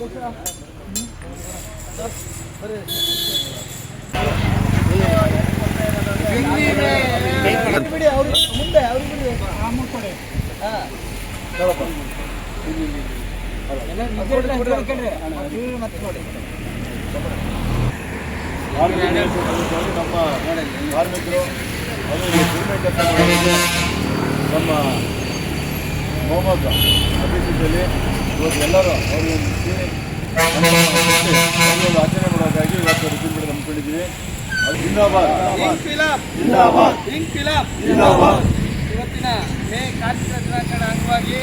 ಮುಂದೆ ನಮ್ಮ ಕಾರ್ಮಿಕರು ನಮ್ಮ ಮೊಹಮ್ಮದ್ ಅಭಿವೃದ್ಧಿಯಲ್ಲಿ ಇವತ್ತು ಎಲ್ಲರೂ ಅವರು ಆಚರಣೆ ಮಾಡೋಕ್ಕಾಗಿ ಇವತ್ತು ರಿಜಿನ್ ಬಿಡ ನಂಬ್ಕೊಂಡಿದ್ದೀವಿ ಅದು ಜಿಂದಾಬಾದ್. ಜಿಂದಾಬಾದ್. ಜಿಂದಾಬಾದ್. ಇವತ್ತಿನ ಮೇ ಕಾರ್ಮಿಕ ದಿನಾಚರಣೆ ಅಂಗವಾಗಿ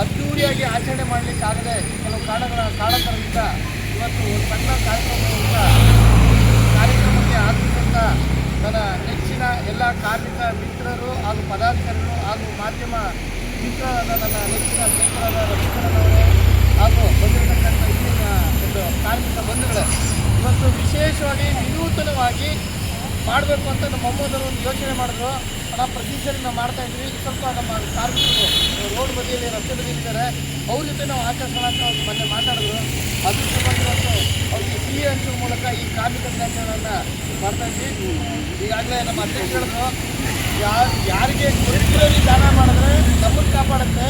ಅದ್ದೂರಿಯಾಗಿ ಆಚರಣೆ ಮಾಡಲಿಕ್ಕೆ ಆಗದೆ ಕೆಲವು ಕಾರಣಗಳ ಕಾರಣಕರಿಂದ ಇವತ್ತು ಒಂದು ಸಣ್ಣ ಕಾರ್ಯಕ್ರಮದಿಂದ ಕಾರ್ಯಕ್ರಮಕ್ಕೆ ಆಗಮಿಸಿದಂಥ ನನ್ನ ನೆಚ್ಚಿನ ಎಲ್ಲ ಕಾರ್ಮಿಕ ಮಿತ್ರರು ಹಾಗೂ ಪದಾಧಿಕಾರಿಗಳು ಹಾಗೂ ಮಾಧ್ಯಮ ಮಿತ್ರರಾದ ನನ್ನ ನೆಚ್ಚಿನ ಸ್ನೇಹಿತರಾದ ರವಿಕರನವರೇ ಹಾಗೂ ಬಂದಿರತಕ್ಕಂಥ ಇಲ್ಲಿನ ಒಂದು ಕಾರ್ಮಿಕ ಬಂಧುಗಳು, ಇವತ್ತು ವಿಶೇಷವಾಗಿ ವಿನೂತನವಾಗಿ ಮಾಡಬೇಕು ಅಂತ ನಮ್ಮ ಮೊಮ್ಮದರು ಒಂದು ಯೋಚನೆ ಮಾಡಿದ್ರು. ನಾವು ಪ್ರತಿ ಸರಿ ನಾವು ಮಾಡ್ತಾ ಇದ್ವಿ. ಸ್ವಲ್ಪ ನಮ್ಮ ಕಾರ್ಮಿಕರು ರೋಡ್ ಬದಿಯಲ್ಲಿ ರಸ್ತೆ ಬದಿಯಲ್ಲಿದ್ದಾರೆ ಅವ್ರ ಜೊತೆ ನಾವು ಆಕರ್ಷಣಾಂತ ಅವ್ರು ಮೊನ್ನೆ ಮಾತಾಡಿದ್ರು. ಅದ್ರ ಸಂಬಂಧವನ್ನು ಅವ್ರಿಗೆ ಸಿಹಿ ಹಂಚುವ ಮೂಲಕ ಈ ಕಾರ್ಮಿಕ ದಿನಾಚರಣೆಯನ್ನು ಮಾಡ್ತಾ ಇದ್ವಿ. ಈಗಾಗಲೇ ನಮ್ಮ ಅಧ್ಯಕ್ಷರು ಯಾರು ಯಾರಿಗೆ ದಾನ ಮಾಡಿದ್ರೆ ನಮ್ಮನ್ನು ಕಾಪಾಡುತ್ತೆ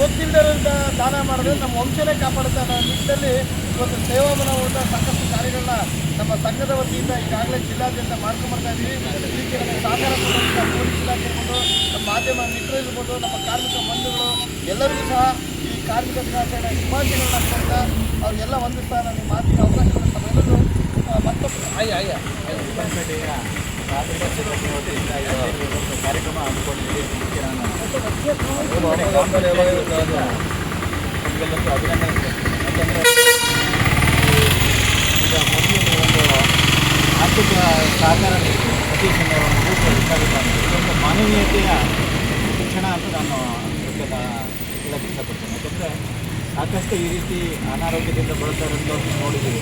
ಗೊತ್ತಿಲ್ಲದ ದಾನ ಮಾಡಿದ್ರೆ ನಮ್ಮ ವಂಶನೇ ಕಾಪಾಡುತ್ತೆ ಅನ್ನೋ ನಿಟ್ಟಿನಲ್ಲಿ ಇವತ್ತು ಸೇವಾ ಮನೋಭಾವದ ಸಾಕಷ್ಟು ಕಾರ್ಯಗಳನ್ನ ನಮ್ಮ ಸಂಘದ ವತಿಯಿಂದ ಈಗಾಗಲೇ ಜಿಲ್ಲಾದ್ಯಂತ ಮಾಡ್ಕೊಂಡ್ಬರ್ತಾ ಇದ್ದೀವಿ ಇದಕ್ಕೆ ನಮ್ಮ ಸಹಕಾರ ಪೊಲೀಸ್ ಇಲಾಖೆ ಇರ್ಬೋದು ನಮ್ಮ ಮಾಧ್ಯಮ ಮಿತ್ರರು ಇರ್ಬೋದು ನಮ್ಮ ಕಾರ್ಮಿಕ ಬಂಧುಗಳು ಎಲ್ಲರಿಗೂ ಸಹ ಈ ಕಾರ್ಮಿಕ ದಿನಾಚರಣೆ ಶುಭಾಶಯಗಳನ್ನ ಕೊಡ್ತ ಅವ್ರಿಗೆಲ್ಲ ಒಂದು ನಾನು ಈ ಮಾತಿಗೆ ಅವಕಾಶ ತಮ್ಮೆಲ್ಲರೂ, ಮತ್ತೊಮ್ಮೆ ಅಯ್ಯ ಅಯ್ಯ. ಕಾರ್ಯಕ್ರಮ ನಾನು. ನಿಮಗೆಲ್ಲರಿಗೂ ಅಭಿನಂದನೆ ಯಾಕೆಂದರೆ ಈಗ ಮೊದಲು ಒಂದು ಆರ್ಥಿಕ ಸಹಕಾರ ನೀಡಿ ಪ್ರತಿ ಸಂಘವನ್ನು ರೂಪಿಸಬೇಕಾಗಿದೆ ಇದೊಂದು ಮಾನವೀಯತೆಯ ಶಿಕ್ಷಣ ಅಂತ ನಾನು ಹೇಳಕ್ಕೆ ಇಷ್ಟಪಡ್ತೇನೆ ಯಾಕೆಂದರೆ ಸಾಕಷ್ಟು ಈ ರೀತಿ ಅನಾರೋಗ್ಯದಿಂದ ಬಳಸ್ತಾ ಇರೋದನ್ನು ನೋಡಿದ್ದೀವಿ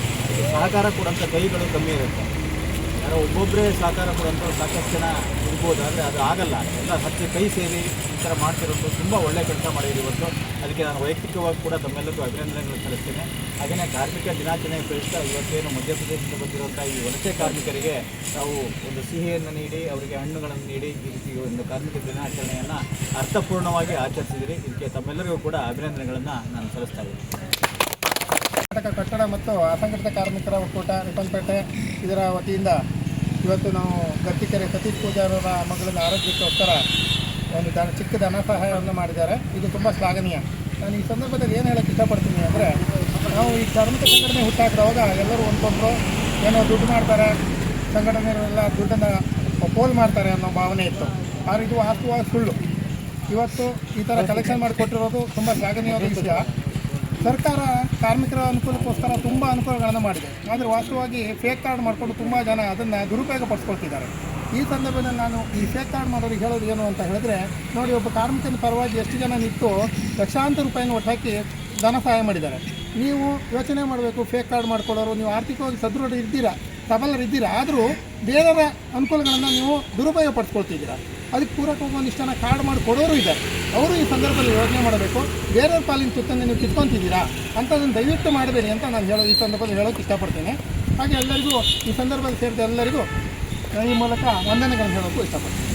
ಸಹಕಾರ ಕೊಡೋಂಥ ಕೈಗಳು ಕಮ್ಮಿ ಇರುತ್ತೆ. ಯಾರೋ ಒಬ್ಬೊಬ್ಬರೇ ಸಹಕಾರ ಕೊಡುವಂಥ ಸಾಕಷ್ಟು ಜನ ಆದರೆ ಅದು ಆಗಲ್ಲ. ಎಲ್ಲ ಹತ್ತಿರ ಕೈ ಸೇರಿ ಈ ಥರ ಮಾಡ್ತಿರೋದು ತುಂಬ ಒಳ್ಳೆ ಕೆಲಸ ಮಾಡಿದ್ರು ಇವತ್ತು. ಅದಕ್ಕೆ ನಾನು ವೈಯಕ್ತಿಕವಾಗಿ ಕೂಡ ತಮ್ಮೆಲ್ಲರಿಗೂ ಅಭಿನಂದನೆಗಳು ಸಲ್ಲಿಸ್ತೇನೆ. ಹಾಗೆಯೇ ಕಾರ್ಮಿಕ ದಿನಾಚರಣೆ ಪ್ರಯುಕ್ತ ಇವತ್ತೇನು ಮಧ್ಯಪ್ರದೇಶದಿಂದ ಬಂದಿರುವಂಥ ಈ ವಲಸೆ ಕಾರ್ಮಿಕರಿಗೆ ನಾವು ಒಂದು ಸಿಹಿಯನ್ನು ನೀಡಿ, ಅವರಿಗೆ ಹಣ್ಣುಗಳನ್ನು ನೀಡಿ ಈ ರೀತಿ ಒಂದು ಕಾರ್ಮಿಕ ದಿನಾಚರಣೆಯನ್ನು ಅರ್ಥಪೂರ್ಣವಾಗಿ ಆಚರಿಸಿದಿರಿ. ಇದಕ್ಕೆ ತಮ್ಮೆಲ್ಲರಿಗೂ ಕೂಡ ಅಭಿನಂದನೆಗಳನ್ನು ನಾನು ಸಲ್ಲಿಸ್ತಾ ಇದ್ದೀನಿ. ಕರ್ನಾಟಕ ಕಟ್ಟಡ ಮತ್ತು ಅಸಂಘಟಿತ ಕಾರ್ಮಿಕರ ಒಕ್ಕೂಟ ರಿಪ್ಪನ್ಪೇಟೆ ಇದರ ವತಿಯಿಂದ ಇವತ್ತು ನಾವು ಗಟ್ಟಿಕೆರೆ ಸತೀಶ್ ಪೂಜಾರವರ ಮಗಳನ್ನ ಆರೋಗ್ಯಕ್ಕೋಸ್ಕರ ಒಂದು ಧನ ಚಿಕ್ಕ ಧನ ಸಹಾಯವನ್ನು ಮಾಡಿದ್ದಾರೆ. ಇದು ತುಂಬ ಶ್ಲಾಘನೀಯ. ನಾನು ಈ ಸಂದರ್ಭದಲ್ಲಿ ಏನು ಹೇಳೋಕ್ಕೆ ಇಷ್ಟಪಡ್ತೀನಿ ಅಂದರೆ, ನಾವು ಈ ಧಾರ್ಮಿಕ ಸಂಘಟನೆ ಹುಟ್ಟಾಕಿದಾಗ ಎಲ್ಲರೂ ಒಂದೊಬ್ಬರು ಏನೋ ದುಡ್ಡು ಮಾಡ್ತಾರೆ ಸಂಘಟನೆಗಳೆಲ್ಲ ದುಡ್ಡನ್ನು ಪೋಲ್ ಮಾಡ್ತಾರೆ ಅನ್ನೋ ಭಾವನೆ ಇತ್ತು. ಆದರೆ ಇದು ವಾಸ್ತುವಾಗಿ ಸುಳ್ಳು. ಇವತ್ತು ಈ ಥರ ಕಲೆಕ್ಷನ್ ಮಾಡಿ ಕೊಟ್ಟಿರೋದು ತುಂಬ ಶ್ಲಾಘನೀಯವಾದ ವಿಷಯ. ಸರ್ಕಾರ ಕಾರ್ಮಿಕರ ಅನುಕೂಲಕ್ಕೋಸ್ಕರ ತುಂಬ ಅನುಕೂಲಗಳನ್ನು ಮಾಡಿದೆ. ಆದರೆ ವಾಸ್ತವವಾಗಿ ಫೇಕ್ ಕಾರ್ಡ್ ಮಾಡಿಕೊಂಡು ತುಂಬ ಜನ ಅದನ್ನು ದುರುಪಯೋಗ ಪಡಿಸ್ಕೊಳ್ತಿದ್ದಾರೆ ಈ ಸಂದರ್ಭದಲ್ಲಿ ನಾನು ಈ ಫೇಕ್ ಕಾರ್ಡ್ ಮಾಡೋರಿಗೆ ಹೇಳೋದು ಏನು ಅಂತ ಹೇಳಿದ್ರೆ, ನೋಡಿ ಒಬ್ಬ ಕಾರ್ಮಿಕನ ಪರವಾಗಿ ಎಷ್ಟು ಜನ ನಿಂತು ಲಕ್ಷಾಂತರ ರೂಪಾಯಿನ ಒಟ್ಟಾಕಿ ಧನ ಸಹಾಯ ಮಾಡಿದ್ದಾರೆ. ನೀವು ಯೋಚನೆ ಮಾಡಬೇಕು ಫೇಕ್ ಕಾರ್ಡ್ ಮಾಡ್ಕೊಳ್ಳೋರು, ನೀವು ಆರ್ಥಿಕವಾಗಿ ಸದೃಢ ಇದ್ದೀರಾ? ಸಬಲರು ಇದ್ದೀರಾ ಆದರೂ ಬೇರೆಯವರ ಅನುಕೂಲಗಳನ್ನು ನೀವು ದುರುಪಯೋಗ ಪಡಿಸ್ಕೊಳ್ತಿದ್ದೀರಾ ಅದಕ್ಕೆ ಪೂರಕವಾಗಿ ಒಂದಿಷ್ಟನ ಕಾರ್ಡ್ ಮಾಡಿ ಕೊಡೋರು ಇದ್ದಾರೆ. ಅವರು ಈ ಸಂದರ್ಭದಲ್ಲಿ ಯೋಚನೆ ಮಾಡಬೇಕು, ಬೇರೆಯವ್ರ ಪಾಲಿನ ತುತ್ತನ್ನು ನೀವು ಕಿತ್ಕೊಂತಿದ್ದೀರಾ? ಅಂಥದ್ದನ್ನು ದಯವಿಟ್ಟು ಮಾಡಬೇಡಿ ಅಂತ ನಾನು ಹೇಳೋ ಈ ಸಂದರ್ಭದಲ್ಲಿ ಹೇಳೋಕ್ಕೆ ಇಷ್ಟಪಡ್ತೇನೆ. ಹಾಗೆ ಎಲ್ಲರಿಗೂ ಈ ಸಂದರ್ಭದಲ್ಲಿ ಸೇರಿದ ಎಲ್ಲರಿಗೂ ಈ ಮೂಲಕ ವಂದನೆಗಳನ್ನು ಹೇಳೋಕ್ಕೂ ಇಷ್ಟಪಡ್ತೀನಿ.